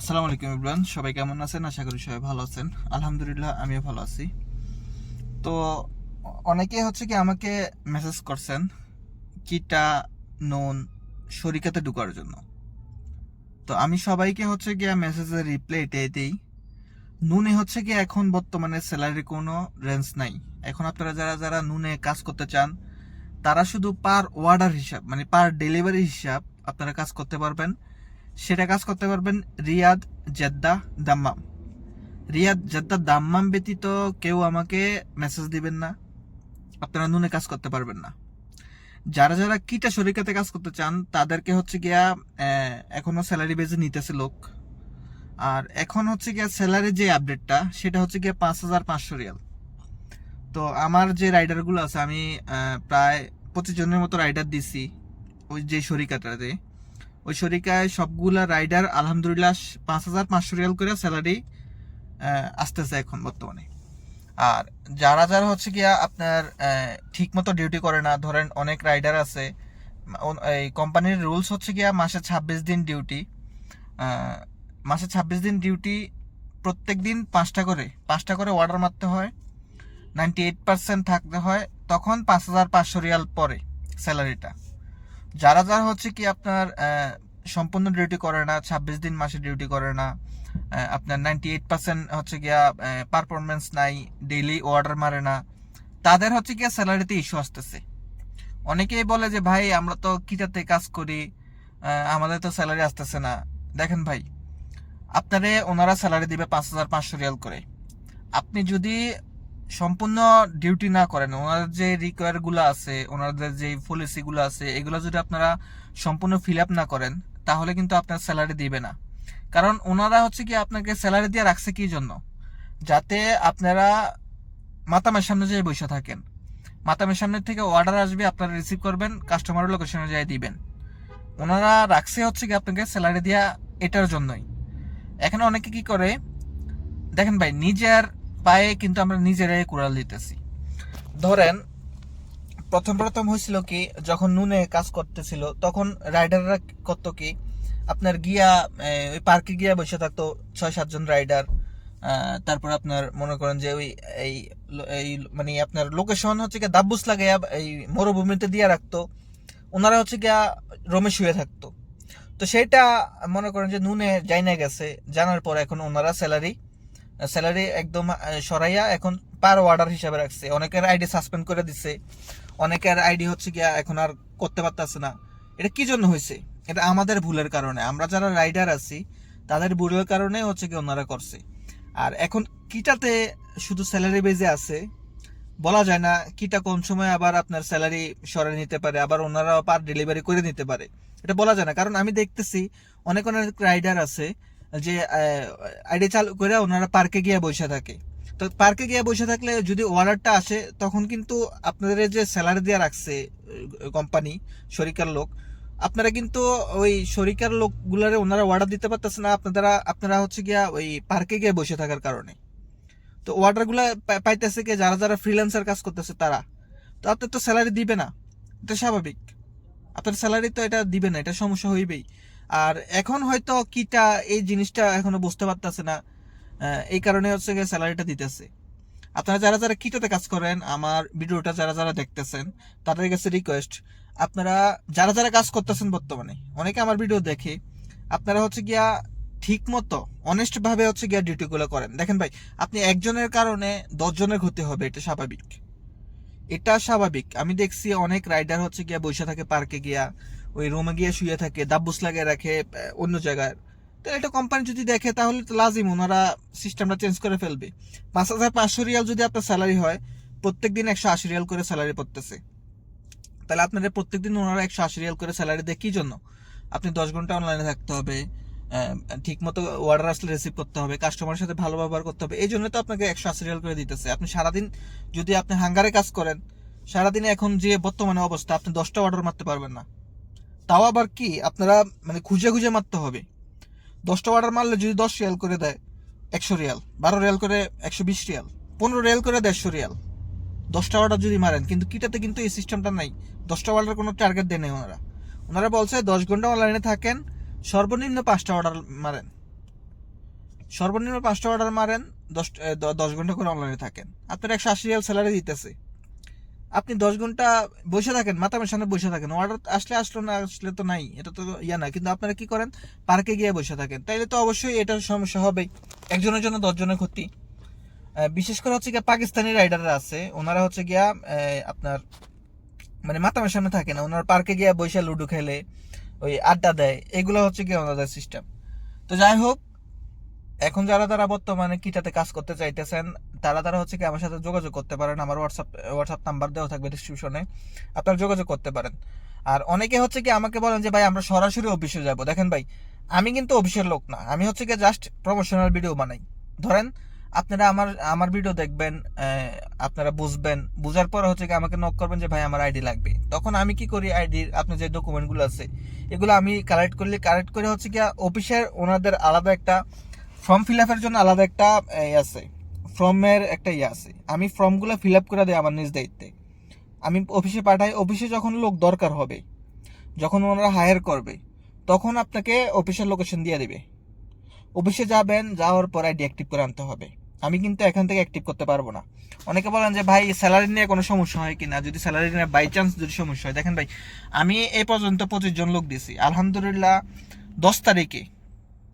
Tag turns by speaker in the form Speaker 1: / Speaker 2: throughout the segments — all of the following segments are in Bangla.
Speaker 1: আসসালামু আলাইকুম ইব্রান সবাই কেমন আছেন? আশা করি সবাই ভালো আছেন। আলহামদুলিল্লাহ, আমিও ভালো আছি। তো অনেকে হচ্ছে কি আমাকে মেসেজ করছেন, কিটা নুন শরিকাতে ঢুকার জন্য। তো আমি সবাইকে হচ্ছে গিয়ে মেসেজের রিপ্লাই এটাই দিই। নুনে হচ্ছে কি এখন বর্তমানে স্যালারি কোনো রেঞ্জ নাই। এখন আপনারা যারা যারা নুনে কাজ করতে চান, তারা শুধু পার ওয়ার্ডার হিসাব মানে পার ডেলিভারি হিসাব আপনারা কাজ করতে পারবেন। সেটা কাজ করতে পারবেন Riyadh Jeddah Dammam. Riyadh Jeddah Dammam ব্যতীত কেউ আমাকে মেসেজ দিবেন না। আপনারা নুনে কাজ করতে পারবেন না। যারা যারা কিটা শরিকাতে কাজ করতে চান তাদেরকে হচ্ছে গিয়া আহ, এখনও স্যালারি বেজে নিতেছে লোক। আর এখন হচ্ছে গিয়া স্যালারি যে আপডেটটা সেটা হচ্ছে গিয়া পাঁচ হাজার পাঁচশো রিয়াল। তো আমার যে রাইডারগুলো আছে আমি প্রায় পঁচিশ জনের মতো রাইডার দিছি ওই যে শরিকাটাতে ওই শরিকায় সবগুলা রাইডার, আলহামদুলিল্লাহ, পাঁচ হাজার পাঁচশো রিয়াল করে স্যালারি আসতেছে এখন বর্তমানে। আর যারা যারা হচ্ছে গিয়া আপনার ঠিক মতো ডিউটি করে না, ধরেন অনেক রাইডার আছে এই কোম্পানির রুলস হচ্ছে গিয়া মাসে ছাব্বিশ দিন ডিউটি মাসে ছাব্বিশ দিন ডিউটি প্রত্যেক দিন পাঁচটা করে পাঁচটা করে অর্ডার মারতে হয় নাইনটি এইট পার্সেন্ট থাকতে হয়, তখন পাঁচ হাজার পাঁচশো রিয়াল পরে স্যালারিটা যারা যারা হচ্ছে কি আপনার সম্পূর্ণ ডিউটি করে না, ছাব্বিশ দিন মাসে ডিউটি করে না। আপনার নাইনটি এইট পার্সেন্ট হচ্ছে গিয়া পারফরমেন্স নাই ডেইলি অর্ডার মারে না। তাদের হচ্ছে গিয়া স্যালারিতে ইস্যু আসতেছে। অনেকেই বলে যে, ভাই, আমরা তো কিটাতে কাজ করি আমাদের তো স্যালারি আসতেছে না। দেখেন ভাই, আপনারে ওনারা স্যালারি দিবে পাঁচ হাজার পাঁচশো রিয়াল করে। আপনি যদি সম্পূর্ণ ডিউটি না করেন ওনাদের যে রিকোয়ারগুলো আছে, ওনাদের যে পলিসিগুলো আছে, এগুলো যদি আপনারা সম্পূর্ণ ফিল আপ না করেন তাহলে কিন্তু আপনার স্যালারি দিবে না। কারণ ওনারা হচ্ছে কি আপনাকে স্যালারি দিয়ে রাখছে কি জন্য? যাতে আপনারা মাতামের সামনে যেয়ে বসে থাকেন। মাতামের সামনে থেকে অর্ডার আসবে, আপনারা রিসিভ করবেন কাস্টমারের লোকেশনে যাই দিবেন। ওনারা রাখছে হচ্ছে কি আপনাকে স্যালারি দেওয়া এটার জন্যই। এখানে অনেকে কি করে, দেখেন ভাই, নিজের পায়ে কিন্তু আমরা নিজেরাই কুড়াল দিতেছি। ধরেন প্রথম প্রথম হয়েছিল কি, যখন নুনে কাজ করতেছিল, তখন রাইডাররা করতো কি, আপনার গিয়া ওই পার্কে গিয়া বসে থাকতো ছয় সাতজন রাইডার তারপর আপনার মনে করেন যে ওই, এই এই মানে আপনার লোকেশন হচ্ছে গিয়ে দাব্বুস লাগাইয়া, এই মরুভূমিতে দিয়ে রাখতো, ওনারা হচ্ছে গিয়া রোমে শুয়ে থাকতো। তো সেটা মনে করেন যে নুনে যাই না গেছে, জানার পর এখন ওনারা স্যালারি স্যালারি একদম সরাইয়া এখন পার অর্ডার হিসাবে রাখছে, অনেকের আইডি সাসপেন্ড করে দিছে। অনেকের আইডি হচ্ছে গিয়া এখন আর করতে পারতেছে না। এটা কি জন্য হয়েছে? এটা আমাদের ভুলের কারণে। আমরা যারা রাইডার আছি, তাদের ভুলের কারণে হচ্ছে কি ওনারা করছে। আর এখন কিটাতে শুধু স্যালারি বেজে আছে, বলা যায় না কিটা কোন সময় আবার আপনার স্যালারি সরে নিতে পারে, আবার ওনারা পার ডেলিভারি করে নিতে পারে। এটা বলা যায় না। কারণ আমি দেখতেছি অনেক অনেক রাইডার আছে যে আইডি চালু করে ওনারা পার্কে গিয়ে বসে থাকে। তো পার্কে গিয়ে বসে থাকলে যদি অর্ডারটা আসে, তখন কিন্তু আপনাদের যে স্যালারি দিয়ে রাখছে কোম্পানি শরিকার লোক, আপনারা কিন্তু ওই শরিকার লোকগুলারে ওনারা অর্ডার দিতে পারতেছে না। আপনারা আপনারা হচ্ছে গিয়া ওই পার্কে গিয়ে বসে থাকার কারণে। তো অর্ডারগুলো পাইতেছে কি, যারা যারা ফ্রিল্যান্সার কাজ করতেছে তারা। তো আপনার তো স্যালারি দিবে না। এটা স্বাভাবিক। আপনার স্যালারি তো এটা দিবে না, এটা সমস্যা হইবেই। আর এখন হয়তো কিটা, এই জিনিসটা এখনও বুঝতে পারতেছে না। এই কারণে হচ্ছে গিয়ে স্যালারিটা দিতেছে। আপনারা যারা যারা কিটাতে কাজ করেন, আমার ভিডিওটা যারা যারা দেখতেছেন, তাদের কাছে রিকোয়েস্ট আপনারা যারা যারা কাজ করতেছেন বর্তমানে, অনেকে আমার ভিডিও দেখে, আপনারা হচ্ছে গিয়া ঠিক মতো অনেস্ট ভাবে হচ্ছে গিয়া ডিউটি গুলো করেন। দেখেন ভাই, আপনি একজনের কারণে দশজনের ক্ষতি হবে, এটা স্বাভাবিক। এটা স্বাভাবিক। আমি দেখছি অনেক রাইডার হচ্ছে গিয়া বসে থাকে পার্কে গিয়া, ওই রুমে গিয়ে শুয়ে থাকে, দাব্বুস লাগিয়ে রাখে অন্য জায়গায়। তো এটা কোম্পানি যদি দেখে, তাহলে তো লাজিম, ওনারা সিস্টেমটা চেঞ্জ করে ফেলবে। পাঁচ হাজার পাঁচশো রিয়াল যদি আপনার স্যালারি হয় প্রত্যেক দিন একশো আশি রিয়াল করে স্যালারি পড়তেছে। তাহলে আপনাদের প্রত্যেক দিন ওনারা একশো আশি রিয়াল করে স্যালারি দেয় কী জন্য? আপনি দশ ঘণ্টা অনলাইনে থাকতে হবে ঠিক মতো অর্ডার আসলে রিসিভ করতে হবে কাস্টমারের সাথে ভালো ব্যবহার করতে হবে, এই জন্য তো আপনাকে একশো আশি রিয়াল করে দিতেছে। আপনি সারাদিন যদি আপনি হাঙ্গারে কাজ করেন, সারাদিনে এখন যে বর্তমানে অবস্থা, আপনি দশটা অর্ডার মারতে পারবেন না। তাও আবার কি, আপনারা মানে খুঁজে খুঁজে মারতে হবে। দশটা অর্ডার মারলে যদি দশ রিয়াল করে দেয়, একশো রিয়াল, বারো রিয়াল করে একশো বিশ রিয়াল, পনেরো রিয়াল করে দেড়শো রিয়াল। দশটা অর্ডার যদি মারেন, কিন্তু কিটাতে কিন্তু এই সিস্টেমটা নাই। দশটা অর্ডার কোনো টার্গেট দেয় নেই ওনারা। ওনারা বলছে, দশ ঘণ্টা অনলাইনে থাকেন, সর্বনিম্ন পাঁচটা অর্ডার মারেন। সর্বনিম্ন পাঁচটা অর্ডার মারেন, দশ দশ ঘণ্টা করে অনলাইনে থাকেন। আপনার একশো আশি রিয়াল স্যালারি দিতেছে। আপনি দশ ঘণ্টা বসে থাকেন মাতামের সামনে বসে থাকেন অর্ডার আসলে আসলো না, আসলে তো নাই, এটা তো ইয়া না। কিন্তু আপনারা কি করেন? পার্কে গিয়ে বসে থাকেন। তাইলে তো অবশ্যই এটা সমস্যা হবেই একজনের জন্য দশজনের ক্ষতি। বিশেষ করে হচ্ছে গিয়া পাকিস্তানি রাইডাররা আছে, ওনারা হচ্ছে গিয়া আপনার মানে মাতামের সামনে থাকে না। ওনারা পার্কে গিয়া বসে লুডো খেলে, ওই আড্ডা দেয়। এগুলো হচ্ছে গিয়ে ওনাদের সিস্টেম তো যাই হোক এখন যারা তারা বর্তমানে কিটাতে কাজ করতে চাইতেছেন, তারা তারা হচ্ছে কি আমার সাথে যোগাযোগ করতে পারেন। আমার হোয়াটসঅ্যাপ হোয়াটসঅ্যাপ নাম্বার দেওয়া থাকবে ডিসক্রিপশনে আপনারা যোগাযোগ করতে পারেন। আর অনেকে হচ্ছে কি আমাকে বলেন যে, ভাই, আমরা সরাসরি অফিসে যাব। দেখেন ভাই, আমি কিন্তু অফিসের লোক না। আমি হচ্ছে কি জাস্ট প্রমোশনাল ভিডিও বানাই। ধরেন, আপনারা আমার আমার ভিডিও দেখবেন আপনারা বুঝবেন। বুঝার পর হচ্ছে কি আমাকে নক করবেন যে, ভাই, আমার আইডি লাগবে। তখন আমি কি করি? আইডির আপনার যে ডকুমেন্টগুলো আছে, এগুলো আমি কালেক্ট করলে কালেক্ট করে হচ্ছে কি অফিসের ওনাদের আলাদা একটা ফর্ম ফিল আপের জন্য আলাদা একটা এই আছে। ফর্মের একটা ইয়ে আছে। আমি ফর্মগুলো ফিল আপ করে দিই আমার নিজ দায়িত্বে। আমি অফিসে পাঠাই অফিসে যখন লোক দরকার হবে, যখন ওনারা হায়ার করবে, তখন আপনাকে অফিসের লোকেশন দিয়ে দেবে। অফিসে যাবেন, যাওয়ার পর আইডি অ্যাক্টিভ করে আনতে হবে। আমি কিন্তু এখান থেকে অ্যাক্টিভ করতে পারব না। অনেকে বলেন যে, ভাই স্যালারি নিয়ে কোনো সমস্যা হয় কিনা? যদি স্যালারি নিয়ে বাই চান্স যদি সমস্যা হয়, দেখেন ভাই, আমি এই পর্যন্ত পঁচিশ জন লোক দিছি আলহামদুলিল্লাহ, দশ তারিখে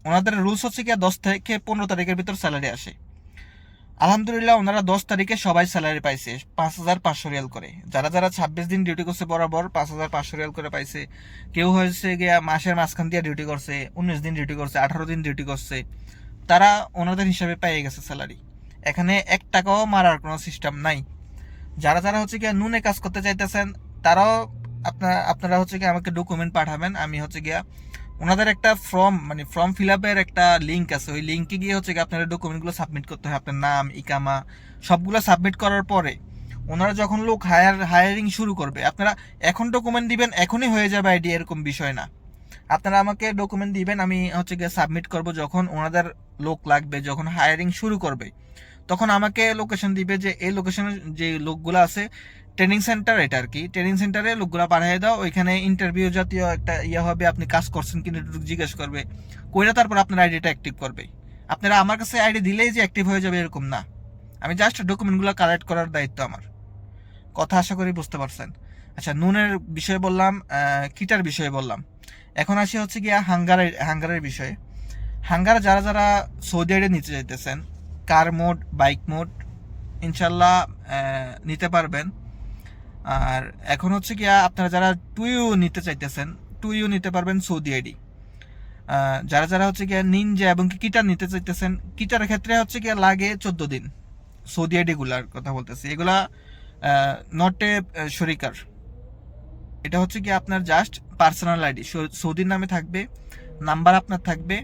Speaker 1: ওনাদের রুলস হচ্ছে কি দশ থেকে পনেরো তারিখের ভিতর স্যালারি আসে। আলহামদুলিল্লাহ ওনারা দশ তারিখে সবাই স্যালারি পাইছে, পাঁচ হাজার পাঁচশো রিয়াল করে। যারা যারা ছাব্বিশ দিন ডিউটি করছে বরাবর পাঁচ হাজার পাঁচশো রিয়াল করে পাইছে। কেউ হয়েছে গিয়া মাসের মাঝখান দিয়ে ডিউটি করছে, উনিশ দিন ডিউটি করছে, আঠারো দিন ডিউটি করছে। তারা ওনাদের হিসাবে পেয়ে গেছে স্যালারি। এখানে এক টাকাও মারার কোনো সিস্টেম নাই। যারা যারা হচ্ছে গিয়া নুনে কাজ করতে চাইতেছেন, তারাও আপনার, আপনারা হচ্ছে গিয়ে আমাকে ডকুমেন্ট পাঠাবেন, আমি হচ্ছে গিয়া ওনাদের একটা ফর্ম মানে ফর্ম ফিল আপের একটা লিঙ্ক আছে। ওই লিঙ্কে গিয়ে হচ্ছে আপনার ডকুমেন্টগুলো সাবমিট করতে হয়। আপনার নাম, ইকামা, সবগুলো সাবমিট করার পরে ওনারা যখন লোক হায়ার হায়ারিং শুরু করবে, আপনারা এখন ডকুমেন্ট দিবেন, এখনই হয়ে যাবে আইডি এরকম বিষয় না। আপনারা আমাকে ডকুমেন্ট দিবেন, আমি হচ্ছে গিয়ে সাবমিট করব যখন ওনাদের লোক লাগবে, যখন হায়ারিং শুরু করবে। তখন আমাকে লোকেশন দিবে যে, এই লোকেশনে যে লোকগুলো আছে ট্রেনিং সেন্টার এটা আর কি। ট্রেনিং সেন্টারে লোকগুলো পাঠিয়ে দাও, ওইখানে ইন্টারভিউ জাতীয় একটা ইয়ে হবে, আপনি কাজ করছেন কিনা জিজ্ঞেস করবে। কইরা তারপর আপনার আইডিটা অ্যাক্টিভ করবে। আপনারা আমার কাছে আইডি দিলেই যে অ্যাক্টিভ হয়ে যাবে এরকম না। আমি জাস্ট ডকুমেন্টগুলো কালেক্ট করার দায়িত্ব আমার। কথা আশা করি বুঝতে পারছেন। আচ্ছা নুনের বিষয়ে বললাম কিটার বিষয়ে বললাম। এখন আসি হচ্ছে গিয়া হাঙ্গারের হাঙ্গারের বিষয়ে। হাঙ্গার যারা যারা সৌদি আরবে নিতে চাইতেছেন কার মোড, বাইক মোড, ইনশাল্লাহ নিতে পারবেন। আর এখন হচ্ছে কি আপনারা যারা টু ইউ নিতে চাইতেছেন টুইউ নিতে পারবেন সৌদি আইডি যারা যারা হচ্ছে গিয়া নিনজা এবং কি কিটার নিতে চাইতেছেন কিটার ক্ষেত্রে হচ্ছে কি লাগে চোদ্দ দিন। সৌদি আইডি গুলার কথা বলতেছি। এগুলা নট শরিকার এটা হচ্ছে কি আপনার জাস্ট পার্সোনাল আইডি সৌদির নামে থাকবে নাম্বার আপনার থাকবে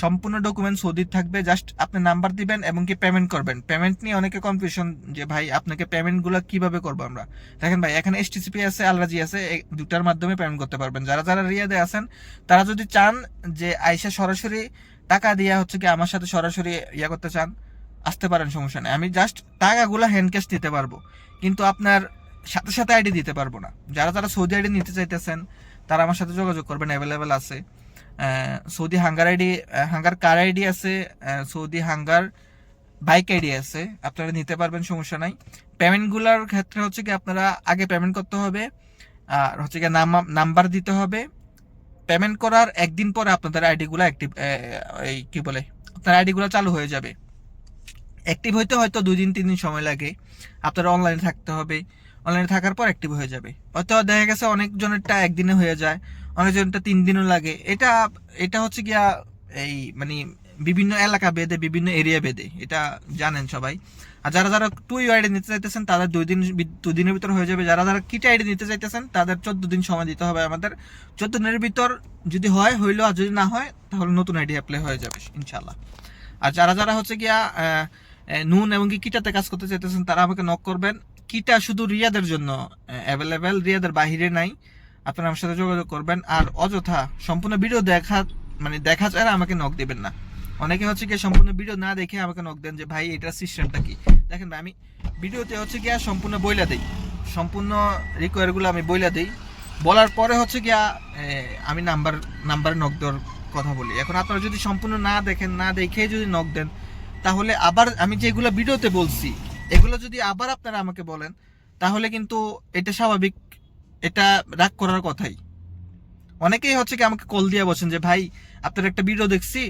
Speaker 1: সম্পূর্ণ ডকুমেন্ট সৌদির থাকবে জাস্ট আপনি নাম্বার দিবেন এবং কি পেমেন্ট করবেন। পেমেন্ট নিয়ে অনেকে কনফিউশন যে ভাই, আপনাকে পেমেন্টগুলো কীভাবে করব আমরা? দেখেন ভাই, এখানে এসটিসিপি আছে আলরাজি আছে দুটার মাধ্যমে পেমেন্ট করতে পারবেন। যারা যারা রিয়াদে আছেন, তারা যদি চান যে আইসা সরাসরি টাকা দিয়ে হচ্ছে কি আমার সাথে সরাসরি ইয়া করতে চান, আসতে পারেন, সমস্যা নেই। আমি জাস্ট টাকাগুলো হ্যান্ড ক্যাশ দিতে পারব। কিন্তু আপনার সাথে সাথে আইডি দিতে পারব না। যারা যারা সৌদি আইডি নিতে চাইতেছেন, তারা আমার সাথে যোগাযোগ করবেন অ্যাভেলেবেল আছে। Saudi hunger ID hunger car ID আছে? সৌদি হাঙ্গার বাইক আইডি আছে। আপনারা নিতে পারবেন, সমস্যা নাই। পেমেন্টগুলোর ক্ষেত্রে হচ্ছে কি আপনারা আগে পেমেন্ট করতে হবে, আর হচ্ছে কি নাম্বার দিতে হবে। পেমেন্ট করার একদিন পরে আপনাদের আইডিগুলো অ্যাক্টিভ এই কী বলে, আপনার আইডিগুলো চালু হয়ে যাবে। অ্যাক্টিভ হইতে হয়তো দুই দিন, তিন দিন সময় লাগে। আপনারা অনলাইনে থাকতে হবে। অনলাইনে থাকার পর অ্যাক্টিভ হয়ে যাবে। হয়তো দেখা গেছে অনেকজনেরটা একদিনে হয়ে যায়। অনেকজনেরটা তিন দিনও লাগে। এটা এটা হচ্ছে গিয়া এই মানে বিভিন্ন এলাকা বেদে, বিভিন্ন এরিয়া বেদে, এটা জানেন সবাই। আর যারা যারা টু আইডি নিতে চাইতেছেন, তাদের দুই দিন বি- দুই দিনের ভিতর হয়ে যাবে। যারা যারা কিটা আইডি নিতে চাইতেছেন, তাদের চোদ্দ দিন সময় দিতে হবে আমাদের। চোদ্দ দিনের ভিতর যদি হয় হইল আর যদি না হয়, তাহলে নতুন আইডি অ্যাপ্লাই হয়ে যাবে ইনশাল্লাহ আর যারা যারা হচ্ছে গিয়া নুন এবং কি কিটাতে কাজ করতে চাইতেছেন, তারা আমাকে নক করবেন। কিটা শুধু রিয়াদের জন্য অ্যাভেলেবেল রিয়াদের বাহিরে নাই। আপনারা আমার সাথে যোগাযোগ করবেন। আর অযথা সম্পূর্ণ ভিডিও দেখা মানে দেখা ছাড়া আমাকে নক দেবেন না। অনেকে হচ্ছে কি সম্পূর্ণ ভিডিও না দেখে আমাকে নক দেন যে ভাই এটার সিস্টেমটা কি? দেখেন আমি ভিডিওতে হচ্ছে গিয়া সম্পূর্ণ বইলা দেই। সম্পূর্ণ রিকোয়ারগুলো আমি বইলা দেই। বলার পরে হচ্ছে এ, আমি নাম্বার নাম্বার নক দেওয়ার কথা বলি। এখন আপনারা যদি সম্পূর্ণ না দেখেন না দেখে যদি নক দেন তাহলে আবার আমি যেগুলো ভিডিওতে বলছি এগুলো যদি আবার আপনারা আমাকে বলেন তাহলে কিন্তু এটা স্বাভাবিক এটা রাগ করার কথাই। অনেকেই হচ্ছে কি আমাকে কল দিয়ে বলছেন যে, ভাই, আপনার একটা ভিডিও দেখছি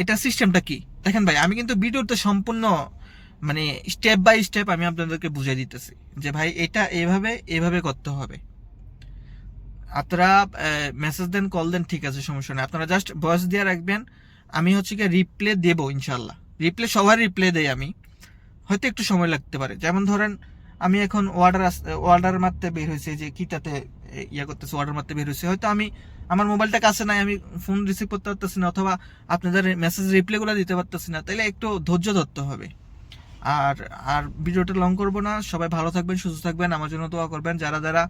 Speaker 1: এটা সিস্টেমটা কি? দেখেন ভাই, আমি কিন্তু ভিডিওতে সম্পূর্ণ মানে স্টেপ বাই স্টেপ আমি আপনাদেরকে বুঝিয়ে দিতেছি যে, ভাই, এটা এভাবে এভাবে করতে হবে। আপনারা মেসেজ দেন কল দেন, ঠিক আছে, সমস্যা নেই। আপনারা জাস্ট ভয়েস দিয়ে রাখবেন, আমি হচ্ছে কি রিপ্লে দেবো ইনশাল্লাহ রিপ্লে সবার রিপ্লে দেই আমি। হয়তো একটু সময় লাগতে পারে। যেমন ধরেন আমি এখন অর্ডার অর্ডার মারতে বের হয়েছে যে কিটাতে এ, ইয়া করতেছে অর্ডার মারতে বের হয়েছে। হয়তো আমি আমার মোবাইলটা কাছে নাই আমি ফোন রিসিভ করতে পারতেছি না অথবা আপনাদের মেসেজ রিপ্লাইগুলো দিতে পারতেছি না তাহলে একটু ধৈর্য ধরতে হবে। আর আর ভিডিওটা লং করব না সবাই ভালো থাকবেন সুস্থ থাকবেন আমার জন্য দোয়া করবেন। যারা যারা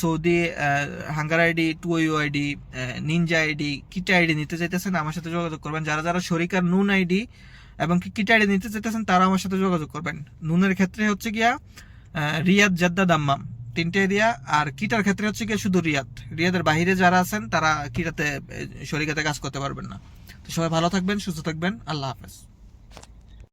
Speaker 1: Saudi hunger ID two ID ninja ID কিটা আইডি নিতে চাইতেছেন আমার সাথে যোগাযোগ করবেন। যারা যারা শরিকার নুন আইডি এবং কিটা আইডি নিতে চাইতেছেন তারা আমার সাথে যোগাযোগ করবেন। নুনের ক্ষেত্রে হচ্ছে গিয়া রিয়াদ জেদ্দা দাম্মাম তিনটে এরিয়া আর কিটার ক্ষেত্রে হচ্ছে কি শুধু রিয়াদ। রিয়াদের বাহিরে যারা আছেন তারা কিটাতে আহ, শরিকাতে কাজ করতে পারবেন না। তো সবাই ভালো থাকবেন সুস্থ থাকবেন। আল্লাহ হাফেজ।